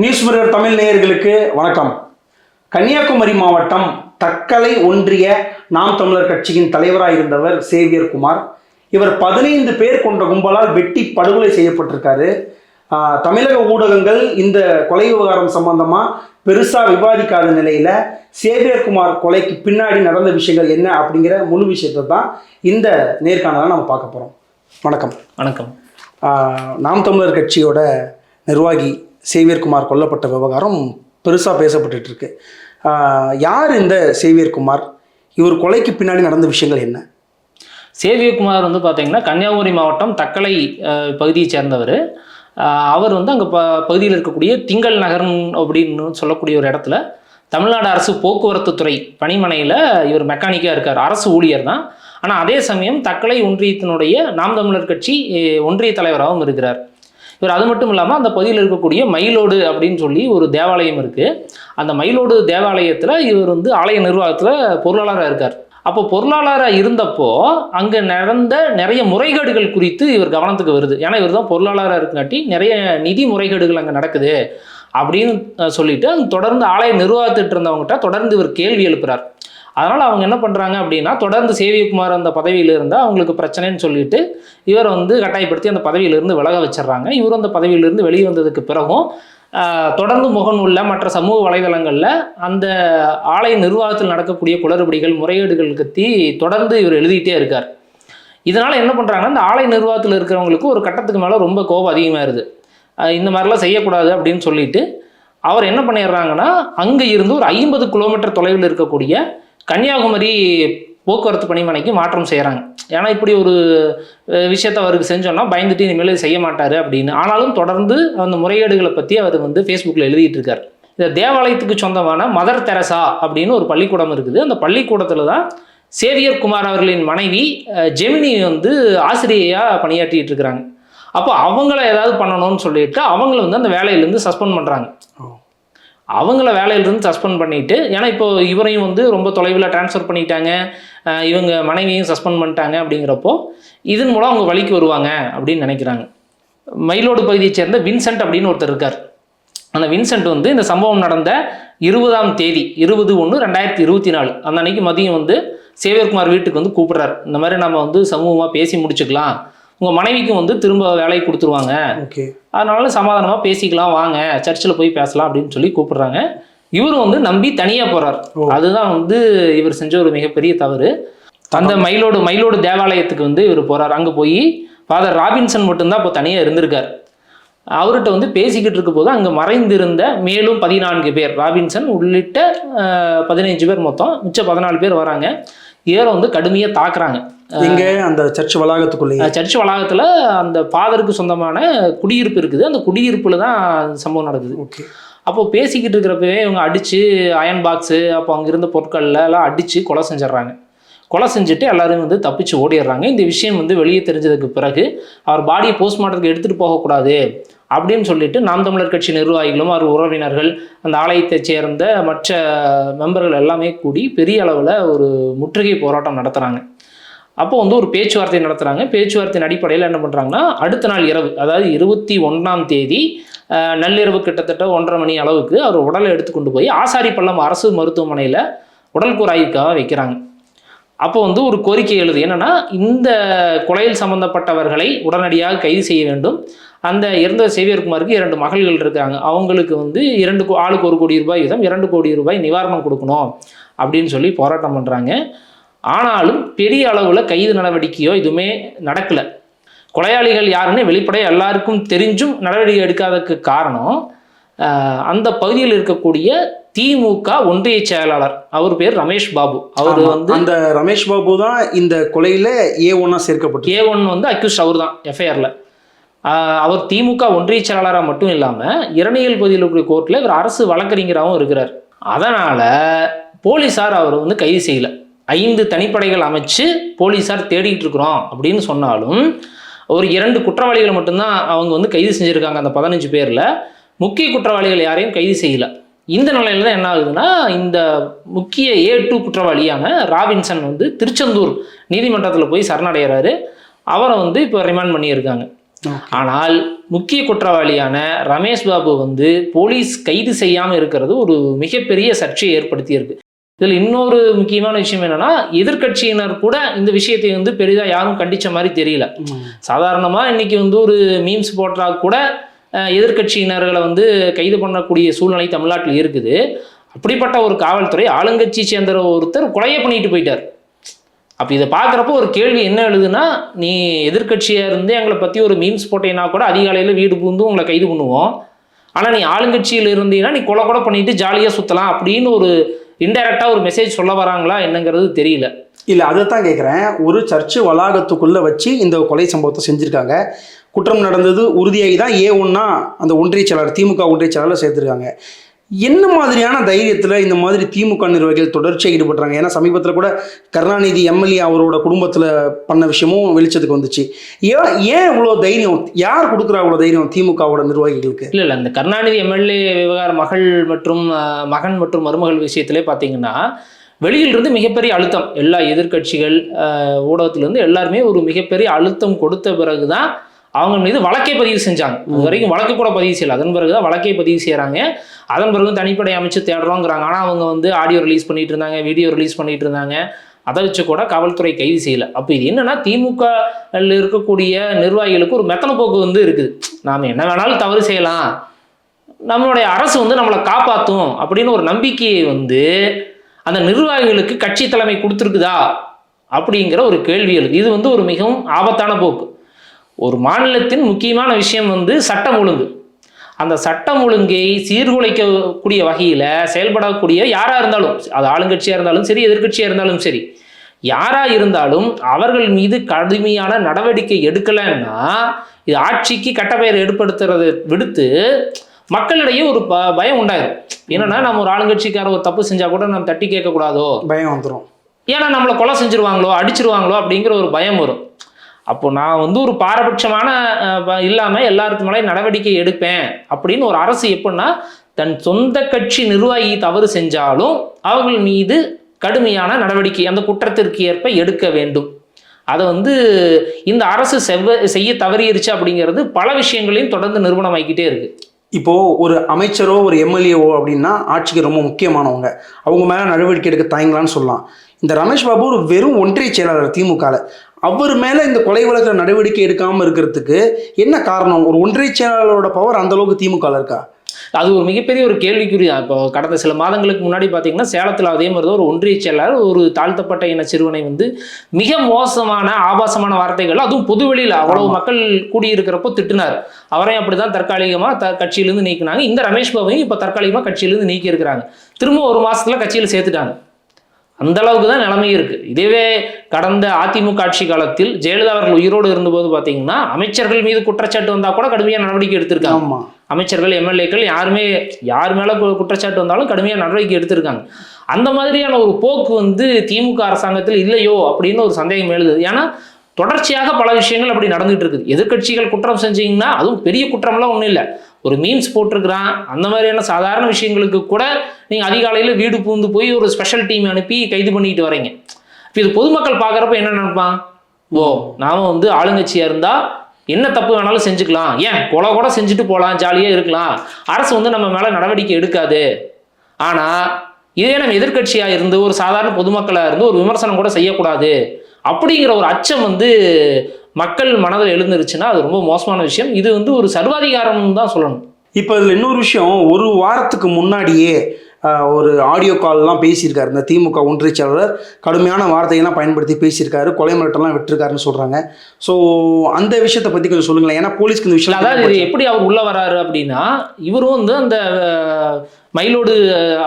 News mirror Tamil நேயர்களுக்கு வணக்கம். கன்னியாகுமரி மாவட்டம் தக்கலை ஒன்றிய நாம் தமிழர் கட்சியின் தலைவராக இருந்தவர் சேவியர் குமார். இவர் பதினைந்து பேர் கொண்ட கும்பலால் வெட்டி படுகொலை செய்யப்பட்டிருக்காரு. தமிழக ஊடகங்கள் இந்த கொலை விவகாரம் சம்பந்தமா பெருசா விவாதிக்காத நிலையில சேவியர் குமார் கொலைக்கு பின்னாடி நடந்த விஷயங்கள் என்ன அப்படிங்கிற முழு விஷயத்தை தான் இந்த நேர்காணலாம் நம்ம பார்க்க போறோம். வணக்கம். வணக்கம். நாம் தமிழர் கட்சியோட நிர்வாகி சேவியர் குமார் கொல்லப்பட்ட விவகாரம் பெருசாக பேசப்பட்டுட்டு இருக்கு யார் இந்த சேவியர் குமார்? இவர் கொலைக்கு பின்னாடி நடந்த விஷயங்கள் என்ன? சேவியகுமார் வந்து பார்த்தீங்கன்னா கன்னியாகுமரி மாவட்டம் தக்கலை பகுதியை பகுதியைச் சேர்ந்தவர். அவர் வந்து அங்கே ப பகுதியில் இருக்கக்கூடிய திங்கள் நகரம் அப்படின்னு சொல்லக்கூடிய ஒரு இடத்துல தமிழ்நாடு அரசு போக்குவரத்து துறை பணிமனையில் இவர் மெக்கானிக்காக இருக்கார். அரசு ஊழியர் தான். ஆனால் அதே சமயம் தக்கலை ஒன்றியத்தினுடைய நாம் தமிழர் கட்சி ஒன்றிய தலைவராகவும் இருக்கிறார். இவர் அது மட்டும் இல்லாமல் அந்த பகுதியில் இருக்கக்கூடிய மயிலோடு அப்படின்னு சொல்லி ஒரு தேவாலயம் இருக்குது அந்த மயிலோடு தேவாலயத்தில் இவர் வந்து ஆலய நிர்வாகத்தில் பொருளாளராக இருக்கார். அப்போ பொருளாளராக இருந்தப்போ அங்கே நடந்த நிறைய முறைகேடுகள் குறித்து இவர் கவனத்துக்கு வருது. ஏன்னா இவர் தான் பொருளாளராக இருக்காட்டி நிறைய நிதி முறைகேடுகள் அங்கே நடக்குது அப்படின்னு சொல்லிட்டு தொடர்ந்து ஆலய நிர்வாகத்திட்டு இருந்தவங்ககிட்ட தொடர்ந்து இவர் கேள்வி எழுப்புறார். அதனால் அவங்க என்ன பண்ணுறாங்க அப்படின்னா தொடர்ந்து சேவியகுமார் அந்த பதவியில் இருந்தால் அவங்களுக்கு பிரச்சனைன்னு சொல்லிட்டு இவர் வந்து கட்டாயப்படுத்தி அந்த பதவியிலிருந்து விலக வச்சிடுறாங்க. இவர் அந்த பதவியிலிருந்து வெளியே வந்ததுக்கு பிறகும் தொடர்ந்து முகநூலில் மற்ற சமூக வலைதளங்களில் அந்த ஆலய நிர்வாகத்தில் நடக்கக்கூடிய குளறுபடிகள் முறையீடுகள் பற்றி தொடர்ந்து இவர் எழுதிட்டே இருக்கார். இதனால் என்ன பண்ணுறாங்கன்னா இந்த ஆலய நிர்வாகத்தில் இருக்கிறவங்களுக்கு ஒரு கட்டத்துக்கு மேலே ரொம்ப கோபம் அதிகமாகிடுது இந்த மாதிரிலாம் செய்யக்கூடாது அப்படின்னு சொல்லிட்டு அவர் என்ன பண்ணிடுறாங்கன்னா அங்கே இருந்து ஒரு ஐம்பது கிலோமீட்டர் தொலைவில் இருக்கக்கூடிய கன்னியாகுமரி போக்குவரத்து பணிமனைக்கு மாற்றம் செய்கிறாங்க ஏன்னா இப்படி ஒரு விஷயத்த அவருக்கு செஞ்சோன்னா பயந்துட்டு இனிமேல் செய்ய மாட்டார் அப்படின்னு. ஆனாலும் தொடர்ந்து அந்த முறைகேடுகளை பற்றி அவர் வந்து ஃபேஸ்புக்கில் எழுதிட்டு இருக்கார் இந்த தேவாலயத்துக்கு சொந்தமான மதர் தெரசா அப்படின்னு ஒரு பள்ளிக்கூடம் இருக்குது. அந்த பள்ளிக்கூடத்தில் தான் சேவியர் குமார் அவர்களின் மனைவி ஜெமினி வந்து ஆசிரியையாக பணியாற்றிட்டு இருக்கிறாங்க. அப்போ அவங்கள ஏதாவது பண்ணணும்னு சொல்லிட்டு அவங்கள வந்து அந்த வேலையிலேருந்து சஸ்பெண்ட் பண்ணுறாங்க அவங்கள வேலையிலிருந்து சஸ்பெண்ட் பண்ணிட்டு ஏன்னா இப்போ இவரையும் வந்து ரொம்ப தொலைவில் ட்ரான்ஸ்ஃபர் பண்ணிட்டாங்க. இவங்க மனைவியையும் சஸ்பெண்ட் பண்ணிட்டாங்க அப்படிங்கிறப்போ இதன் மூலம் அவங்க வழிக்கு வருவாங்க அப்படின்னு நினைக்கிறாங்க. மயிலோடு பகுதியைச் சேர்ந்த வின்சென்ட் அப்படின்னு ஒருத்தர் இருக்கார். அந்த வின்சென்ட் வந்து இந்த சம்பவம் நடந்த இருபதாம் தேதி இருபது ஒன்று ரெண்டாயிரத்தி இருபத்தி நாலு. அந்த அன்னைக்கு மதியம் வந்து சேவியர்குமார் வீட்டுக்கு வந்து கூப்பிட்றாரு. இந்த மாதிரி நம்ம வந்து சமூகமாக பேசி முடிச்சுக்கலாம். உங்கள் மனைவிக்கும் வந்து திரும்ப வேலையை கொடுத்துருவாங்க. ஓகே. அதனால சமாதானமாக பேசிக்கலாம் வாங்க சர்ச்சில் போய் பேசலாம் அப்படின்னு சொல்லி கூப்பிடுறாங்க. இவர் வந்து நம்பி தனியாக போகிறார். அதுதான் வந்து இவர் செஞ்ச ஒரு மிகப்பெரிய தவறு. அந்த மயிலோடு மயிலோடு தேவாலயத்துக்கு வந்து இவர் போகிறார் அங்கே போய் ஃபாதர் ராபின்சன் மட்டும்தான் இப்போ தனியாக இருந்திருக்கார். அவர்கிட்ட வந்து பேசிக்கிட்டு இருக்க போது அங்கே மறைந்திருந்த மேலும் பதினான்கு பேர் ராபின்சன் உள்ளிட்ட பதினைஞ்சு பேர் மொத்தம் மிச்சம் பதினாலு பேர் வராங்க. இவரை வந்து கடுமையாக தாக்குறாங்க. எங்க? அந்த சர்ச் வளாகத்துக்குள்ளேயே? அஹ் சர்ச் வளாகத்தில் அந்த ஃபாதருக்கு சொந்தமான குடியிருப்பு இருக்குது. அந்த குடியிருப்பில் தான் சம்பவம் நடக்குது. ஓகே. அப்போ பேசிக்கிட்டு இருக்கிறப்பவே இவங்க அடித்து அயன் பாக்ஸு அப்போ அங்கே இருந்த பொருட்கள்ல எல்லாம் அடித்து கொலை செஞ்சிடுறாங்க கொலை செஞ்சுட்டு எல்லாரும் வந்து தப்பிச்சு ஓடிடுறாங்க இந்த விஷயம் வந்து வெளியே தெரிஞ்சதுக்கு பிறகு அவர் பாடியை போஸ்ட்மார்ட்டத்துக்கு எடுத்துகிட்டு போகக்கூடாது அப்படின்னு சொல்லிட்டு நாம் தமிழர் கட்சி நிர்வாகிகளும் அவர் உறவினர்கள் அந்த ஆலயத்தைச் சேர்ந்த மற்ற மெம்பர்கள் எல்லாமே கூடி பெரிய அளவில் ஒரு முற்றுகை போராட்டம் நடத்துகிறாங்க அப்போ வந்து ஒரு பேச்சுவார்த்தை நடத்துகிறாங்க பேச்சுவார்த்தையின் அடிப்படையில் என்ன பண்ணுறாங்கன்னா அடுத்த நாள் இரவு அதாவது இருபத்தி ஒன்றாம் தேதி நள்ளிரவு கிட்டத்தட்ட ஒன்றரை மணி அளவுக்கு அவர் உடலை எடுத்து கொண்டு போய் ஆசாரிப்பள்ளம் அரசு மருத்துவமனையில் உடல் கூராய்வுக்காக வைக்கிறாங்க. அப்போ வந்து ஒரு கோரிக்கை எழுது. என்னென்னா இந்த கொலையில் சம்பந்தப்பட்டவர்களை உடனடியாக கைது செய்ய வேண்டும். அந்த இறந்த சேவியர்குமாருக்கு இரண்டு மகள்கள் இருக்காங்க. அவங்களுக்கு வந்து இரண்டு கோ- ஆளுக்கு ஒரு கோடி ரூபாய் வீதம் இரண்டு கோடி ரூபாய் நிவாரணம் கொடுக்கணும் அப்படின்னு சொல்லி போராட்டம் பண்ணுறாங்க ஆனாலும் பெரிய அளவில் கைது நடவடிக்கையோ எதுவுமே நடக்கலை. கொலையாளிகள் யாருன்னு வெளிப்படைய எல்லாருக்கும் தெரிஞ்சும் நடவடிக்கை எடுக்காததுக்கு காரணம் அந்த பகுதியில் இருக்கக்கூடிய திமுக ஒன்றிய செயலாளர். அவர் பேர் ரமேஷ் பாபு. அவர். வந்து அந்த ரமேஷ் பாபு தான் இந்த கொலையில ஏ ஒன்னா சேர்க்கப்பட்டு ஏ ஒன் வந்து அக்யூஸ்ட் அவர் தான் எஃப்ஐஆரில். அவர் திமுக ஒன்றிய செயலாளராக மட்டும் இல்லாமல் இரணியல் பகுதியில் இருக்கிற கோர்ட்டில் இவர் அரசு வழக்கறிஞராகவும் இருக்கிறார். அதனால் போலீஸார் அவர் வந்து கைது செய்யலை. ஐந்து தனிப்படைகள் அமைச்சு போலீஸார் தேடிட்டு இருக்கிறோம் அப்படின்னு சொன்னாலும் ஒரு இரண்டு குற்றவாளிகள் மட்டும்தான் அவங்க வந்து கைது செஞ்சுருக்காங்க அந்த பதினஞ்சு பேரில். முக்கிய குற்றவாளிகள் யாரையும் கைது செய்யலை. இந்த நிலையில தான் என்ன ஆகுதுன்னா இந்த முக்கிய ஏ டூ குற்றவாளியான ராபின்சன் வந்து திருச்செந்தூர் நீதிமன்றத்தில் போய் சரணடைகிறாரு. அவரை வந்து இப்போ ரிமாண்ட் பண்ணியிருக்காங்க. ஆனால் முக்கிய குற்றவாளியான ரமேஷ் பாபு வந்து போலீஸ் கைது செய்யாமல் இருக்கிறது ஒரு மிகப்பெரிய சர்ச்சையை ஏற்படுத்தியிருக்கு. இதில் இன்னொரு முக்கியமான விஷயம் என்னன்னா எதிர்க்கட்சியினர் கூட இந்த விஷயத்தை வந்து பெரிதாக யாரும் கண்டிச்ச மாதிரி தெரியல. சாதாரணமாக இன்னைக்கு வந்து ஒரு மீம்ஸ் போட்டா கூட அஹ், எதிர்க்கட்சியினர்களை வந்து கைது பண்ணக்கூடிய சூழ்நிலை தமிழ்நாட்டில் இருக்குது. அப்படிப்பட்ட ஒரு காவல்துறை ஆளுங்கட்சி சேர்ந்த ஒருத்தர் கொலையை பண்ணிட்டு போயிட்டார். அப்போ இதை பார்க்குறப்போ ஒரு கேள்வி என்ன எழுதுனா நீ எதிர்க்கட்சியாக இருந்து எங்களை பற்றி ஒரு மீம்ஸ் போட்டீங்கன்னா கூட அதிகாலையில் வீடு பூந்து உங்களை கைது பண்ணுவோம். ஆனால் நீ ஆளுங்கட்சியில் இருந்தீங்கன்னா நீ கொலை கொலை பண்ணிட்டு ஜாலியாக சுற்றலாம் அப்படின்னு ஒரு இன்டெரக்டாக ஒரு மெசேஜ் சொல்ல வராங்களா என்னங்கிறது தெரியல. இல்லை அதை தான் கேட்குறேன் ஒரு சர்ச்சு வளாகத்துக்குள்ளே வச்சு இந்த கொலை சம்பவத்தை செஞ்சுருக்காங்க. குற்றம் நடந்தது உறுதியாகி தான் ஏ ஒன்றா அந்த ஒன்றிய செயலாளர் திமுக ஒன்றிய செயலாளர் சேர்த்துருக்காங்க. என்ன மாதிரியான தைரியத்தில் இந்த மாதிரி திமுக நிர்வாகிகள் தொடர்ச்சியாக ஈடுபடுறாங்க? ஏன்னா சமீபத்தில் கூட கருணாநிதி எம்எல்ஏ அவரோட குடும்பத்தில் பண்ண விஷயமும் வெளிச்சத்துக்கு வந்துச்சு. ஏன் ஏன் இவ்வளோ தைரியம்? யார் கொடுக்குறா இவ்வளோ தைரியம் திமுகவோட நிர்வாகிகளுக்கு? இல்லை இல்லை. இந்த கருணாநிதி எம்எல்ஏ விவகார மகள் மற்றும் மகன் மற்றும் மருமகள் விஷயத்திலே பார்த்தீங்கன்னா வெளியிலிருந்து மிகப்பெரிய அழுத்தம். எல்லா எதிர்க்கட்சிகள் ஊடகத்திலிருந்து எல்லாருமே ஒரு மிகப்பெரிய அழுத்தம் கொடுத்த பிறகு தான் அவங்க மீது வழக்கை பதிவு செஞ்சாங்க. அது வரைக்கும் வழக்கு கூட பதிவு செய்யல. அதன் பிறகு தான் வழக்கை பதிவு செய்கிறாங்க அதன் பிறகு தனிப்படை அமைச்சு தேடுறோங்கிறாங்க. ஆனால் அவங்க வந்து ஆடியோ ரிலீஸ் பண்ணிட்டு இருந்தாங்க வீடியோ ரிலீஸ் பண்ணிட்டு இருந்தாங்க. அதை வச்சு கூட காவல்துறை கைது செய்யல. அப்போ இது என்னன்னா திமுக இருக்கக்கூடிய நிர்வாகிகளுக்கு ஒரு மெத்தன போக்கு வந்து இருக்குது. நாம் என்ன வேணாலும் தவறு செய்யலாம். நம்மளுடைய அரசு வந்து நம்மளை காப்பாற்றும் அப்படின்னு ஒரு நம்பிக்கையை வந்து அந்த நிர்வாகிகளுக்கு கட்சி தலைமை கொடுத்துருக்குதா அப்படிங்கிற ஒரு கேள்வி எழுது. இது வந்து ஒரு மிகவும் ஆபத்தான போக்கு. ஒரு மாநிலத்தின் முக்கியமான விஷயம் வந்து சட்டம் ஒழுங்கு. அந்த சட்டம் ஒழுங்கை சீர்குலைக்கக்கூடிய வகையில் செயல்படக்கூடிய யாராக இருந்தாலும் அது ஆளுங்கட்சியாக இருந்தாலும் சரி எதிர்க்கட்சியாக இருந்தாலும் சரி யாராக இருந்தாலும் அவர்கள் மீது கடுமையான நடவடிக்கை எடுக்கலைன்னா இது ஆட்சிக்கு கட்டப்பெயர் ஏற்படுத்துறதை விடுத்து மக்களிடையே ஒரு ப பயம் உண்டாயிரும். என்னன்னா நம்ம ஒரு ஆளுங்கட்சிக்கார ஒரு தப்பு செஞ்சா கூட நம்ம தட்டி கேட்கக்கூடாதோ? பயம் வந்துடும் ஏன்னா நம்மளை கொலை செஞ்சிருவாங்களோ அடிச்சிருவாங்களோ அப்படிங்கிற ஒரு பயம் வரும். அப்போ நான் வந்து ஒரு பாரபட்சமான இல்லாமல் ப- எல்லாருக்கு மேலே நடவடிக்கை எடுப்பேன் அப்படின்னு ஒரு அரசு எப்படின்னா தன் சொந்த கட்சி நிர்வாகி தவறு செஞ்சாலும் அவர்கள் மீது கடுமையான நடவடிக்கை அந்த குற்றத்திற்கு ஏற்ப எடுக்க வேண்டும். அதை வந்து இந்த அரசு செவ்வ செய்ய தவறிருச்சு அப்படிங்கிறது பல விஷயங்களையும் தொடர்ந்து நிறுவனமாக்கிட்டே இருக்கு. இப்போ ஒரு அமைச்சரோ ஒரு எம்எல்ஏவோ அப்படின்னா ஆட்சிக்கு ரொம்ப முக்கியமானவங்க. அவங்க மேலே நடவடிக்கை எடுக்க தயங்கலான்னு சொல்லலாம். இந்த ரமேஷ் பாபு ஒரு வெறும் ஒன்றிய செயலாளர் திமுகல. அவர் மேலே இந்த கொலை வழக்கில் நடவடிக்கை எடுக்காமல் இருக்கிறதுக்கு என்ன காரணம்? ஒரு ஒன்றிய செயலாளரோட பவர் அந்த அளவுக்கு திமுகல இருக்கா? அது ஒரு மிகப்பெரிய ஒரு கேள்விக்குறி தான் இப்போ கடந்த சில மாதங்களுக்கு முன்னாடி பார்த்தீங்கன்னா சேலத்தில் அதே மாதிரி ஒரு ஒன்றிய செயலாளர் ஒரு தாழ்த்தப்பட்ட இன சிறுவனை வந்து மிக மோசமான ஆபாசமான வார்த்தைகள் அதுவும் பொதுவெளியில் அவ்வளவு. மக்கள் கூடியிருக்கிறப்போ திட்டினார். அவரையும் அப்படி தான் தற்காலிகமாக த கட்சியிலேருந்து நீக்கினாங்க. இந்த ரமேஷ் பாபையும் இப்போ தற்காலிகமாக கட்சியிலேருந்து நீக்கி இருக்கிறாங்க திரும்ப ஒரு மாசத்துல கட்சியில் சேர்த்துட்டாங்க. அந்த அளவுக்கு தான் நிலைமை இருக்கு. இதுவே கடந்த அதிமுக ஆட்சி காலத்தில் ஜெயலலிதா அவர்கள் உயிரோடு இருந்தபோது பார்த்தீங்கன்னா அமைச்சர்கள் மீது குற்றச்சாட்டு வந்தால் கூட கடுமையாக நடவடிக்கை எடுத்திருக்காங்க. அமைச்சர்கள் எம்எல்ஏக்கள் யாருமே யார் மேலே குற்றச்சாட்டு வந்தாலும் கடுமையாக நடவடிக்கை எடுத்திருக்காங்க. அந்த மாதிரியான ஒரு போக்கு வந்து திமுக அரசாங்கத்தில் இல்லையோ அப்படின்னு ஒரு சந்தேகம் எழுது ஏன்னா தொடர்ச்சியாக பல விஷயங்கள் அப்படி நடந்துகிட்டு இருக்குது. எதிர்க்கட்சிகள் குற்றம் செஞ்சீங்கன்னா அதுவும் பெரிய குற்றம்லாம் ஒன்றும் இல்லை. ஒரு மீன்ஸ் போட்டிருக்கிறான். அந்த மாதிரியான சாதாரண விஷயங்களுக்கு கூட நீங்கள் அதிகாலையில் வீடு பூந்து போய் ஒரு ஸ்பெஷல் டீம் அனுப்பி கைது பண்ணிட்டு வரீங்க இப்போ இது பொதுமக்கள் பார்க்குறப்ப என்ன நினைப்பான்? ஓ நாம் வந்து ஆளுங்கட்சியாக இருந்தால் என்ன தப்பு வேணாலும் செஞ்சுக்கலாம். ஏன்? கொலை கூட செஞ்சுட்டு போகலாம் ஜாலியாக இருக்கலாம். அரசு வந்து நம்ம மேலே நடவடிக்கை எடுக்காது. ஆனால் இதே நம்ம எதிர்க்கட்சியாக இருந்து ஒரு சாதாரண பொதுமக்களாக இருந்து ஒரு விமர்சனம் கூட செய்யக்கூடாது. அப்படிங்கிற ஒரு அச்சம் வந்து மக்கள் மனதில் எழுந்துருச்சுன்னா அது ரொம்ப மோசமான விஷயம். இது வந்து ஒரு சர்வாதிகாரம் தான் சொல்லணும். இப்போ இதில் இன்னொரு விஷயம் ஒரு வாரத்துக்கு முன்னாடியே ஒரு ஆடியோ கால்லாம் பேசியிருக்காரு. இந்த திமுக ஒன்றிய செயலாளர் கடுமையான வார்த்தையெல்லாம் பயன்படுத்தி பேசியிருக்காரு. கொலை மிரட்டெல்லாம் விட்டுருக்காருன்னு சொல்கிறாங்க ஸோ அந்த விஷயத்தை பற்றி கொஞ்சம் சொல்லுங்களேன். ஏன்னா போலீஸ்க்கு இந்த இல்ல, அதாவது இது விஷயம் எப்படி அவர் உள்ள வராரு அப்படின்னா இவரும் வந்து அந்த மயிலோடு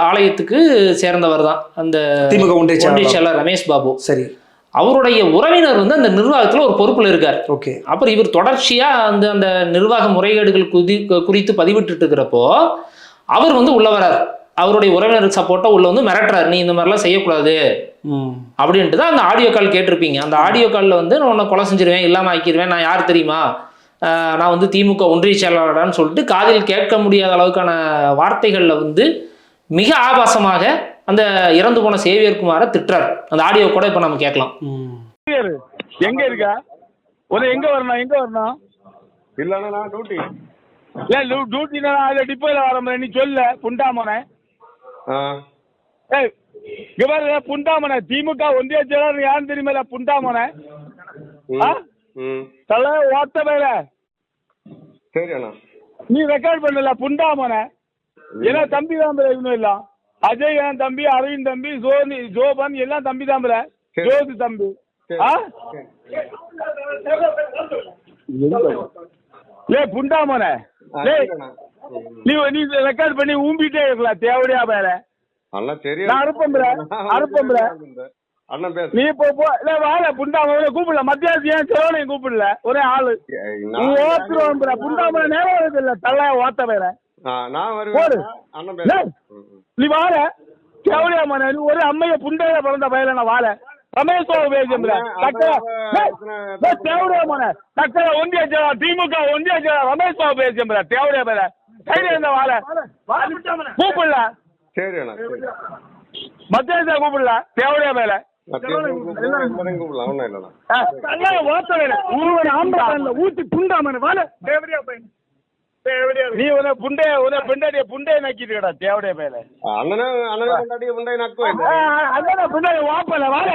ஆலயத்துக்கு சேர்ந்தவர் தான். அந்த திமுக ஒன்றிய ஒன்றிய செயலாளர். செயலர் ரமேஷ் பாபு. சரி. அவருடைய உறவினர் வந்து அந்த நிர்வாகத்தில் ஒரு பொறுப்பில் இருக்கார். ஓகே. அப்புறம் இவர் தொடர்ச்சியாக அந்த அந்த நிர்வாக முறைகேடுகள் குதி குறித்து பதிவிட்டு இருக்கிறப்போ அவர் வந்து உள்ள வரார். அவருடைய உறவினருக்கு சப்போர்ட்டாக உள்ள வந்து மிரட்டுறாரு. நீ இந்த மாதிரிலாம் செய்யக்கூடாது. அப்படின்ட்டு தான் அந்த ஆடியோ கால் கேட்டிருப்பீங்க. அந்த ஆடியோ காலில் வந்து நான் உன்னை கொலை செஞ்சிருவேன் இல்லாமல் ஆக்கிடுவேன் நான் யார் தெரியுமா? நான் வந்து திமுக ஒன்றிய செயலாளரான்னு சொல்லிட்டு காதில் கேட்க முடியாத அளவுக்கான வார்த்தைகளில் வந்து மிக ஆபாசமாக அந்த இறந்து போன சேவியர் குமாரை திட்டுறார். அந்த ஆடியோ கூட இப்போ நம்ம கேட்கலாம். ம் எங்க இருக்க? உன்னை எங்க வரணும் எங்க வரணும்? இல்லண்ணா நான் டியூட்டி இல்ல டியூ- டியூட்டினா அதுல டிப்போல வர நீ சொல்ல புண்டாமனே. ஆ. ஏய் இங்க பாரு புண்டாமனே. திமுக ஒன்றிய செயலாளர் யாருன்னு தெரியுமில்ல புண்டாமனே? ஆ? ம். ம் தலை ஓட்ட மேல சரி அண்ணா. நீ ரெக்கார்ட் பண்ணல புண்டாமனே. ஏன்னா தம்பி தான் இவனும் எல்லாம். அஜய் என் தம்பி அரவிந்த் தம்பி சோனி ஜோபன் எல்லாம் தம்பி தான் சரி. ஜோதி தம்பி. ஆ. லே புண்டாமனே. நீ நீ ரெக்கார்ட் பண்ணி ஊம்பிட்டே இருக்கலாம் தேவடியா பேர. அனுப்பம்புற அனுப்பம்புற நீ இப்போ போ. இல்ல வாழ புண்டாமனை கூப்பிடல. மத்தியானம் ஏன் செலவனையும் கூப்பிடல? ஒரே ஆளு. நீ ஓத்துருவான் புண்டாமனை நேரம் வருது இல்ல. தள்ள ஓத்த வேற. நான். வருவேன். அண்ணன் பேச. லே, நீ வாழ தேவடியா மன நீ ஒரு அம்மைய புண்டையில பிறந்த பயில நான் வாழ. ரமேஷ் பாபு பேசுற அண்ணா, டக்கர அண்ணா, தேவடியா மன. டக்கர ஒன்றிய திமுக ஒன்றிய செயலர் ரமேஷ் பாபு பேசுற தேவடியா பேர. கையில இருந்த வாழ. கூப்பிடல. சரி மத்தியானத்தை கூப்பிடல. ஒன்றும் இல்லைண்ணா. ஊத்தி புண்டாமன வாழ தேவடியா பையன். நீ உன புண்டே உன பிண்டாடிய புண்டே நக்கிட்டுடா தேவடியா மேல. அண்ணனே அண்ணனே கொண்டாடி கொண்டாடி நக்குவேன் அதான் பின்னாடி வாப்பல வாழ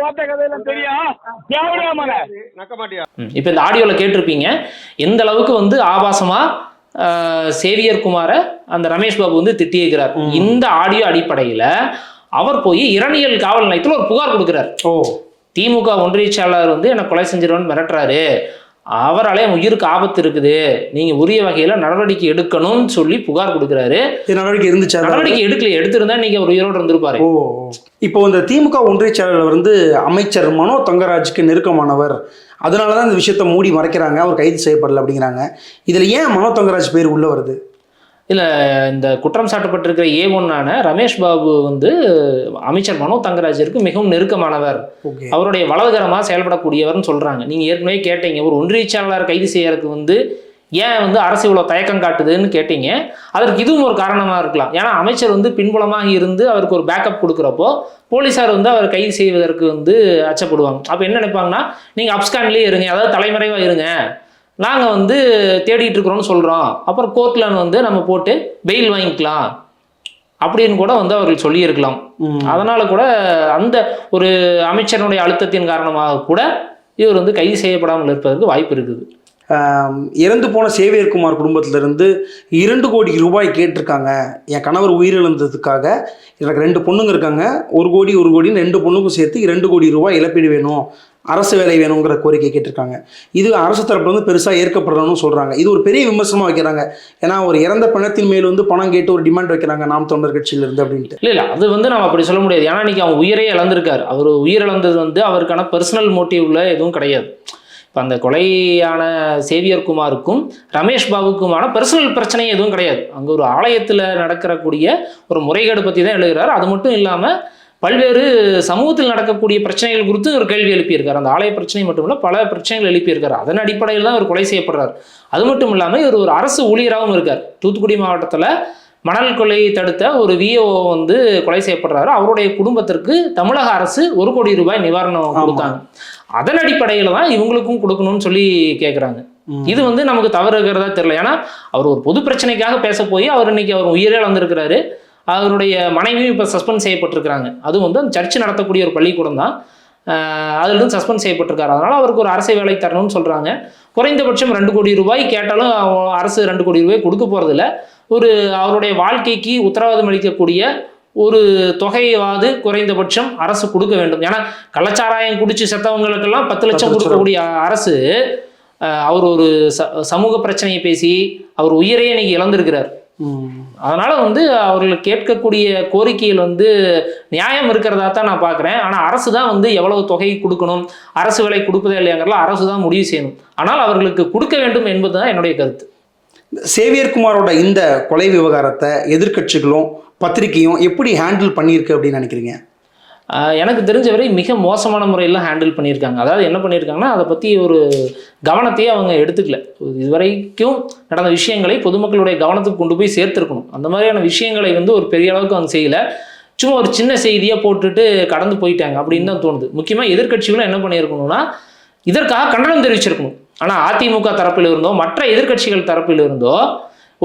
ஓட்ட கதையெல்லாம் தெரியும் தேவடியா மன நக்க மாட்டியா? இப்போ இந்த ஆடியோவில் கேட்டிருப்பீங்க எந்த அளவுக்கு வந்து ஆபாசமாக சேவியர் குமாரை அந்த ரமேஷ் பாபு வந்து திட்டியிருக்கிறார் இந்த ஆடியோ அடிப்படையில் அவர் போய் இரணியல் காவல் நிலையத்தில் ஒரு புகார் கொடுக்குறார். ஓ. திமுக ஒன்றிய செயலாளர் வந்து என்னை கொலை செஞ்சிருவேன்னு மிரட்டுறாரு. அவராலே உயிருக்கு ஆபத்து இருக்குது. நீங்கள் உரிய வகையில் நடவடிக்கை எடுக்கணும்னு சொல்லி புகார் கொடுக்குறாரு. நடவடிக்கை இருந்துச்சா? நடவடிக்கை எடுக்கல. எடுத்திருந்தா நீங்க ஒரு உயிரோடு இருந்திருப்பாரு. ஓ இப்போ இந்த திமுக ஒன்றிய செயலாளர் வந்து அமைச்சர் மனோ தங்கராஜுக்கு நெருக்கமானவர். அதனால தான் இந்த விஷயத்தை மூடி மறைக்கிறாங்க. அவர் கைது செய்யப்படல அப்படிங்கிறாங்க. இதில் ஏன் மனோ தங்கராஜ் பேர் உள்ள வருது? இல்ல இந்த குற்றம் சாட்டப்பட்டிருக்கிற ஏ ஒன்னான ரமேஷ் பாபு வந்து அமைச்சர் மனோ தங்கராஜருக்கு மிகவும் நெருக்கமானவர். அவருடைய வலதுகரமா செயல்படக்கூடியவர்னு சொல்றாங்க. நீங்க ஏற்கனவே கேட்டீங்க ஒரு ஒன்றிய செயலாளர் கைது செய்யறதுக்கு வந்து ஏன் வந்து அரசு இவ்வளோ தயக்கம் காட்டுதுன்னு கேட்டீங்க. அதற்கு இதுவும் ஒரு காரணமாக இருக்கலாம். ஏன்னா அமைச்சர் வந்து பின்புலமாக இருந்து அவருக்கு ஒரு பேக்கப் கொடுக்குறப்போ போலீஸார் வந்து அவர் கைது செய்வதற்கு வந்து அச்சப்படுவாங்க. அப்போ என்ன நினைப்பாங்கன்னா நீங்கள் அப்ஸ்கான்லேயே இருங்க. அதாவது தலைமறைவாக இருங்க. நாங்கள் வந்து தேடிட்டு இருக்கிறோம்னு சொல்கிறோம் அப்புறம் கோர்ட்டில் வந்து நம்ம போட்டு பெயில் வாங்கிக்கலாம். அப்படின்னு கூட வந்து அவர்கள் சொல்லியிருக்கலாம். அதனால கூட அந்த ஒரு அமைச்சருடைய அழுத்தத்தின் காரணமாக கூட இவர் வந்து கைது செய்யப்படாமல் இருப்பதற்கு வாய்ப்பு இருக்குது. இறந்து போன சேவியர் குமார் குடும்பத்திலிருந்து இரண்டு கோடி ரூபாய் கேட்டிருக்காங்க. என் கணவர் உயிரிழந்ததுக்காக எனக்கு ரெண்டு பொண்ணுங்க இருக்காங்க. ஒரு கோடி ஒரு கோடின்னு ரெண்டு பொண்ணுக்கும் சேர்த்து இரண்டு கோடி ரூபாய் இழப்பீடு வேணும். அரசு வேலை வேணுங்கிற கோரிக்கை கேட்டிருக்காங்க. இது அரசு தரப்புல வந்து பெருசாக ஏற்கப்படணும்னு சொல்கிறாங்க இது ஒரு பெரிய விமர்சனமாக வைக்கிறாங்க. ஏன்னா ஒரு இறந்த பணத்தின் மேல் வந்து பணம் கேட்டு ஒரு டிமாண்ட் வைக்கிறாங்க நாம் தொண்டர் கட்சியிலிருந்து அப்படின்ட்டு. இல்லை இல்லை. அது வந்து நம்ம அப்படி சொல்ல முடியாது. ஏன்னா இன்னைக்கு அவன் உயிரே இழந்திருக்காரு. அவர் உயிரிழந்தது வந்து அவருக்கான பர்சனல் மோட்டிவ்ல எதுவும் கிடையாது. இப்போ அந்த கொலையான சேவியர் குமாருக்கும் ரமேஷ் பாபுக்குமான பர்சனல் பிரச்சனை எதுவும் கிடையாது. அங்கே ஒரு ஆலயத்தில் நடக்கிறக்கூடிய ஒரு முறைகேடு பற்றி தான் எழுதுகிறார் அது மட்டும் இல்லாமல் பல்வேறு சமூகத்தில் நடக்கக்கூடிய பிரச்சனைகள் குறித்து ஒரு கேள்வி எழுப்பியிருக்கார். அந்த ஆலய பிரச்சனை மட்டும் இல்லை பல பிரச்சனைகள் எழுப்பியிருக்கார். அதன் அடிப்படையில் தான் அவர் கொலை செய்யப்படுறார். அது மட்டும் இல்லாமல் இவர் ஒரு அரசு ஊழியராகவும் இருக்கார். தூத்துக்குடி மாவட்டத்தில் மணல் கொள்ளையை தடுத்த ஒரு விஓ வந்து கொலை செய்யப்படுறாரு. அவருடைய குடும்பத்திற்கு தமிழக அரசு ஒரு கோடி ரூபாய் நிவாரணம். கொடுத்தாங்க. அதன் அடிப்படையில் தான் இவங்களுக்கும் கொடுக்கணும்னு சொல்லி கேட்குறாங்க. இது வந்து நமக்கு தவறு இருக்கிறதா தெரியல. ஏன்னா அவர் ஒரு பொது பிரச்சனைக்காக பேச போய் அவர் இன்னைக்கு அவர் உயிரே இழந்திருக்கிறாரு. அவருடைய மனைவியும் இப்போ சஸ்பெண்ட் செய்யப்பட்டிருக்கிறாங்க. அதுவும் வந்து அந்த சர்ச் நடத்தக்கூடிய ஒரு பள்ளிக்கூடம் தான். அதிலிருந்து சஸ்பெண்ட் செய்யப்பட்டிருக்காரு. அதனால் அவருக்கு ஒரு அரசு வேலை தரணும்னு சொல்கிறாங்க குறைந்தபட்சம் ரெண்டு கோடி ரூபாய் கேட்டாலும் அரசு ரெண்டு கோடி ரூபாய் கொடுக்க போகிறதில்ல ஒரு அவருடைய வாழ்க்கைக்கு உத்தரவாதம் அளிக்கக்கூடிய ஒரு தொகையாவது குறைந்தபட்சம் அரசு கொடுக்க வேண்டும். ஏன்னா கள்ளச்சாராயம் குடிச்சு செத்தவங்களுக்கெல்லாம் பத்து லட்சம். கொடுக்கக்கூடிய அரசு அவர் ஒரு ச சமூக பிரச்சனையை பேசி அவர் உயிரையே இன்னைக்கு இழந்திருக்கிறார். அதனால வந்து அவர்கள் கேட்கக்கூடிய கோரிக்கையில் வந்து நியாயம் இருக்கிறதா தான் நான் பார்க்குறேன். ஆனால் அரசு தான் வந்து எவ்வளவு தொகை கொடுக்கணும் அரசு விலை கொடுப்பதே இல்லையாங்கிறலாம் அரசு தான் முடிவு செய்யணும். ஆனால் அவர்களுக்கு கொடுக்க வேண்டும் என்பது தான் என்னுடைய கருத்து. சேவியர் குமாரோட இந்த கொலை விவகாரத்தை எதிர்க்கட்சிகளும் பத்திரிகையும் எப்படி ஹேண்டில் பண்ணியிருக்கு அப்படின்னு நினைக்கிறீங்க? எனக்கு தெரிஞ்ச வரை மிக மோசமான முறையில் ஹேண்டில் பண்ணியிருக்காங்க. அதாவது என்ன பண்ணியிருக்காங்கன்னா அதை பற்றி ஒரு கவனத்தையே அவங்க எடுத்துக்கல. இதுவரைக்கும் நடந்த விஷயங்களை பொதுமக்களுடைய கவனத்துக்கு கொண்டு போய் சேர்த்துருக்கணும். அந்த மாதிரியான விஷயங்களை வந்து ஒரு பெரிய அளவுக்கு அவங்க செய்யலை. சும்மா ஒரு சின்ன செய்தியை போட்டுட்டு கடந்து போயிட்டாங்க அப்படின்னு தான் தோணுது. முக்கியமாக எதிர்க்கட்சிகளும் என்ன பண்ணியிருக்கணும்னா இதற்காக கண்டனம் தெரிவிச்சிருக்கணும். ஆனால் அதிமுக தரப்பில் இருந்தோ மற்ற எதிர்க்கட்சிகள் தரப்பில் இருந்தோ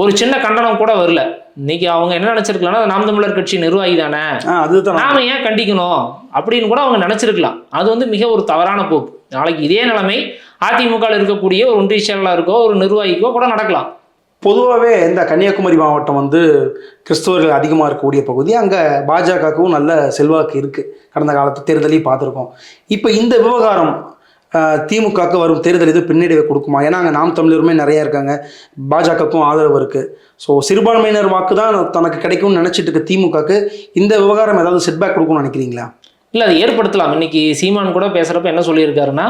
ஒரு சின்ன கண்டனம் கூட வரல. இன்னைக்கு அவங்க என்ன நினைச்சிருக்கலாம்னா நாம் தமிழர் கட்சி நிர்வாகி தானே. அதுதான். நாம ஏன் கண்டிக்கணும்? அப்படின்னு கூட அவங்க நினைச்சிருக்கலாம். அது வந்து மிக ஒரு தவறான போக்கு. நாளைக்கு இதே நிலைமை அதிமுக இருக்கக்கூடிய ஒரு ஒன்றிய செயலாளருக்கோ ஒரு நிர்வாகிக்கோ கூட நடக்கலாம். பொதுவாகவே இந்த கன்னியாகுமரி மாவட்டம் வந்து கிறிஸ்தவர்கள் அதிகமாக இருக்கக்கூடிய பகுதி. அங்கே பாஜகவுக்கும் நல்ல செல்வாக்கு இருக்குது கடந்த காலத்து தேர்தலையும் பார்த்துருக்கோம். இப்போ இந்த விவகாரம் திமுகவுக்கு வரும் தேர்தல் எதுவும் பின்னடைவை கொடுக்குமா? ஏன்னா அங்கே நாம் தமிழருமே நிறையா இருக்காங்க. பாஜகவுக்கும் ஆதரவு இருக்குது ஸோ சிறுபான்மையினர் வாக்கு தான் தனக்கு கிடைக்கும்னு நினச்சிட்டு இருக்க திமுகவுக்கு இந்த விவகாரம் ஏதாவது செட்பேக் கொடுக்கும்னு நினைக்கிறீங்களா? இல்லை அதை ஏற்படுத்தலாம். இன்னைக்கு சீமான் கூட பேசுகிறப்ப என்ன சொல்லியிருக்காருன்னா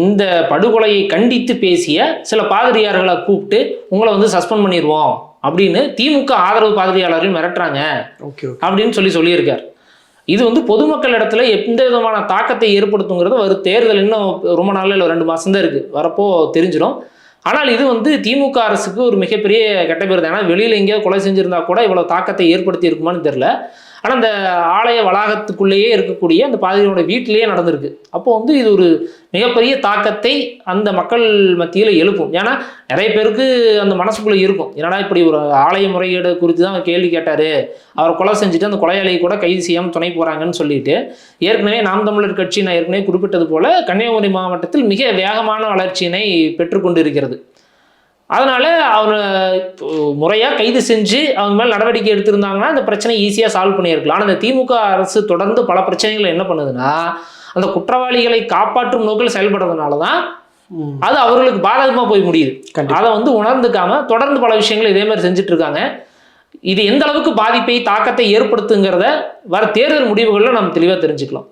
இந்த படுகொலையை கண்டித்து பேசிய சில பாதிரியார்களை கூப்பிட்டு உங்களை வந்து சஸ்பெண்ட் பண்ணிடுவோம் அப்படின்னு திமுக ஆதரவு பாதிரியாளரையும் மிரட்டுறாங்க ஓகே ஓகே. அப்படின்னு சொல்லி சொல்லியிருக்கார். இது வந்து பொதுமக்கள் இடத்துல எந்த விதமான தாக்கத்தை ஏற்படுத்துங்கிறது வரும் தேர்தல் இன்னும் ரொம்ப நாளில் இல்லை ரெண்டு மாதம் தான் இருக்குது வரப்போ தெரிஞ்சிடும். ஆனால் இது வந்து திமுக அரசுக்கு ஒரு மிகப்பெரிய கெட்ட பேர் தான். ஏன்னா வெளியில் எங்கேயாவது கொலை செஞ்சுருந்தா கூட இவ்வளோ தாக்கத்தை ஏற்படுத்தி இருக்குமான்னு தெரில ஆனால் அந்த ஆலய வளாகத்துக்குள்ளேயே இருக்கக்கூடிய அந்த பாதிரியோட வீட்டிலேயே நடந்திருக்கு. அப்போ வந்து இது ஒரு மிகப்பெரிய தாக்கத்தை அந்த மக்கள் மத்தியில் எழுப்பும். ஏன்னா நிறைய பேருக்கு அந்த மனசுக்குள்ளே இருக்கும். என்னடா இப்படி ஒரு ஆலய முறையீடு குறித்து தான் அவர் கேள்வி கேட்டார். அவர் கொலை செஞ்சுட்டு அந்த கொலையாளியை கூட கைது செய்யாமல் துணை போகிறாங்கன்னு சொல்லிட்டு ஏற்கனவே நாம் தமிழர் கட்சி நான் ஏற்கனவே குறிப்பிட்டது போல கன்னியாகுமரி மாவட்டத்தில் மிக வேகமான வளர்ச்சியினை பெற்றுக்கொண்டு இருக்கிறது அதனால அவனை முறையாக கைது செஞ்சு அவங்க மேலே நடவடிக்கை எடுத்திருந்தாங்கன்னா அந்த பிரச்சனை ஈஸியாக சால்வ் பண்ணியிருக்கலாம். ஆனால் இந்த திமுக அரசு தொடர்ந்து பல பிரச்சனைகளை என்ன பண்ணுதுன்னா அந்த குற்றவாளிகளை காப்பாற்றும் நோக்கில் செயல்படுறதுனால தான். அது அவர்களுக்கு பாதகமாக போய் முடியுது. அதை வந்து உணர்ந்துக்காம தொடர்ந்து பல விஷயங்கள் இதே மாதிரி செஞ்சுட்டு இருக்காங்க. இது எந்த அளவுக்கு பாதிப்பை தாக்கத்தை ஏற்படுத்துங்கிறத வர தேர்தல் முடிவுகளில் நம்ம தெளிவாக தெரிஞ்சுக்கலாம்.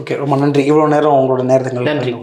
ஓகே. ரொம்ப நன்றி. இவ்வளோ நேரம் உங்களோட நேரத்துக்கு நன்றி.